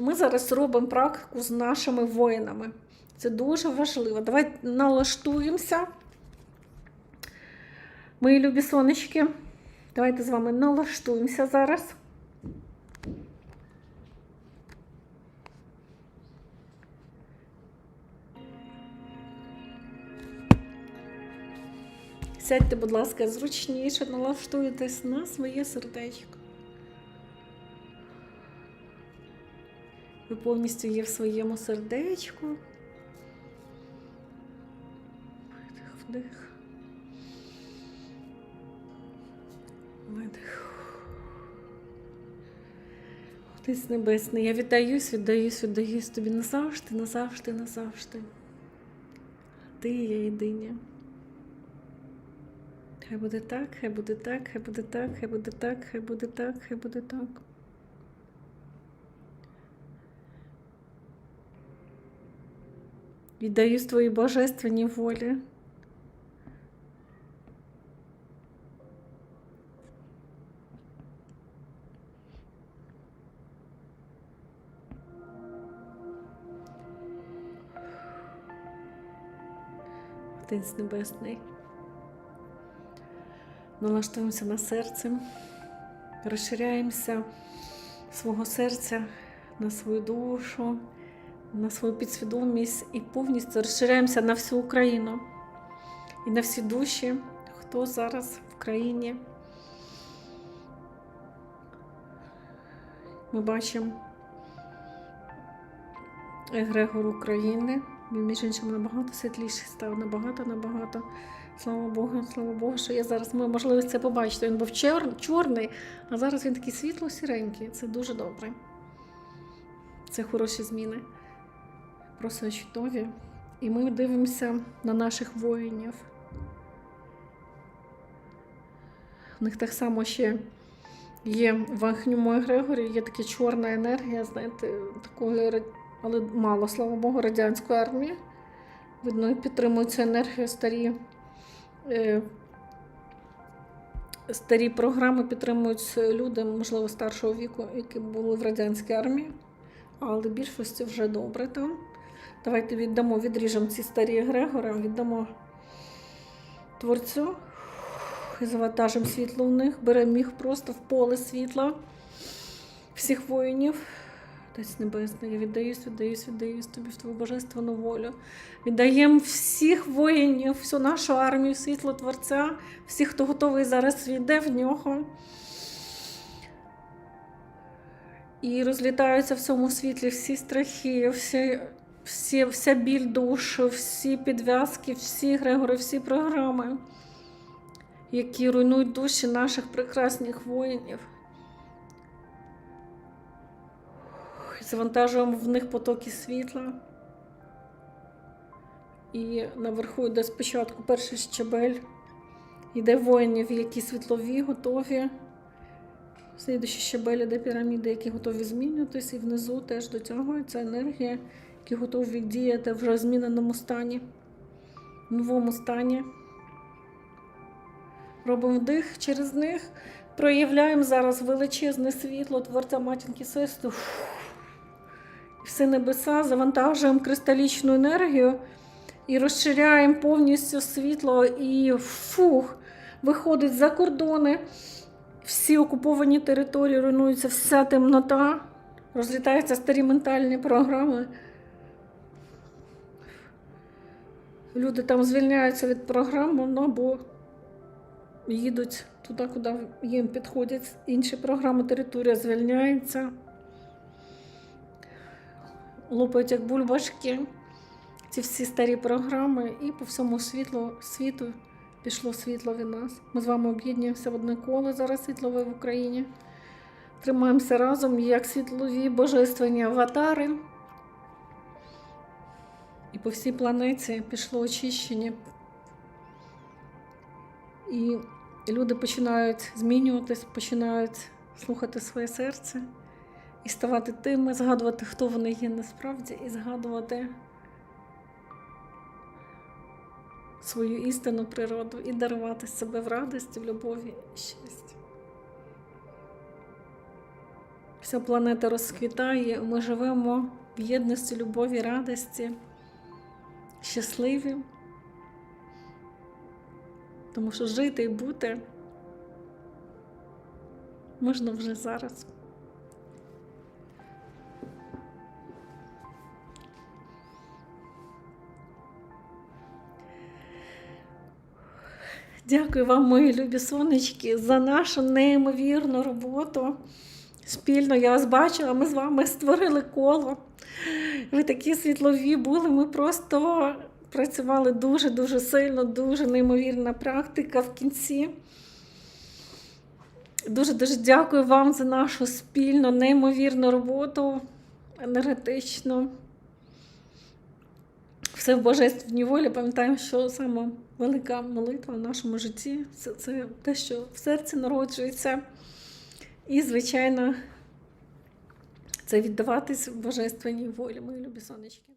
ми зараз робимо практику з нашими воїнами. Це дуже важливо. Давайте налаштуємося. Мої любі сонечки. Давайте з вами налаштуємося зараз. Сядьте, будь ласка, зручніше, налаштуйтесь на своє сердечко. Ви повністю є в своєму сердечку. Видих, вдих. Видих. Отець Небесний, я віддаюсь, віддаюсь, віддаюсь тобі назавжди, назавжди, назавжди. Ти є єдиня. Хай буде так, хай буде так, хай буде так, хай буде так, хай буде так, хай буде так. Віддаюсь твоїй божественній волі. Отець Небесний. Налаштуємося на серце, розширяємося свого серця на свою душу, на свою підсвідомість і повністю розширяємося на всю Україну і на всі душі, хто зараз в країні. Ми бачимо Егрегор України. Він між іншим набагато світліший став, набагато, набагато. Слава Богу, слава Богу, що я зараз маю можливість це побачити. Він був чор, чорний, а зараз він такий світло-сіренький. Це дуже добре. Це хороші зміни. Просто чудові. І ми дивимося на наших воїнів. У них так само ще є в Ахньому Егрегорі, є така чорна енергія, знаєте, такої, але мало, слава Богу, радянської армії. Видно, цю енергію старі. Е, Старі програми підтримують люди, можливо, старшого віку, які були в радянській армії, але більшості вже добре там. Давайте віддамо, відріжемо ці старі егрегори, віддамо творцю і завантажимо світло в них, беремо їх просто в поле світла всіх воїнів. Отець Небесний, я віддаюсь, віддаюсь, віддаюсь тобі в твою божественну волю. Віддаємо всіх воїнів, всю нашу армію, світло Творця, всіх, хто готовий зараз війде в нього. І розлітаються в цьому світлі всі страхи, всі, всі, вся біль душ, всі підв'язки, всі Грегори, всі програми, які руйнують душі наших прекрасних воїнів. Завантажуємо в них потоки світла. І наверху йде спочатку перший щабель. Йде воїнів, які світлові, готові. Слідуючий щабель йде піраміди, які готові змінюватися, і внизу теж дотягується енергія, які готові діяти вже в зміненому стані, в новому стані. Робимо вдих через них, проявляємо зараз величезне світло Творця Матінки Свисту. Всі небеса, завантажуємо кристалічну енергію і розширяємо повністю світло і фух, виходить за кордони. Всі окуповані території руйнуються, вся темнота, розлітаються старі ментальні програми. Люди там звільняються від програм, ну, бо їдуть туди, куди їм підходять інші програми, територія звільняється. Лопають як бульбашки ці всі старі програми, і по всьому світлу, світу пішло світло від нас. Ми з вами об'єднуємося в одне коло зараз світлове в Україні. Тримаємося разом, як світлові божественні аватари. І по всій планеті пішло очищення. І люди починають змінюватись, починають слухати своє серце і ставати тими, згадувати, хто вони є насправді, і згадувати свою істинну природу і дарувати себе в радості, в любові і щасті. Вся планета розквітає, ми живемо в єдності, любові, радості, щасливі. Тому що жити і бути можна вже зараз. Дякую вам, мої любі сонечки, за нашу неймовірну роботу. Спільно я вас бачила, ми з вами створили коло. Ви такі світлові були. Ми просто працювали дуже-дуже сильно, дуже неймовірна практика в кінці. Дуже-дуже дякую вам за нашу спільну, неймовірну роботу енергетичну. Все в божественній волі. Пам'ятаємо, що саме велика молитва в нашому житті це, це те, що в серці народжується. І, звичайно, це віддаватись божественній волі, мої любі сонечки.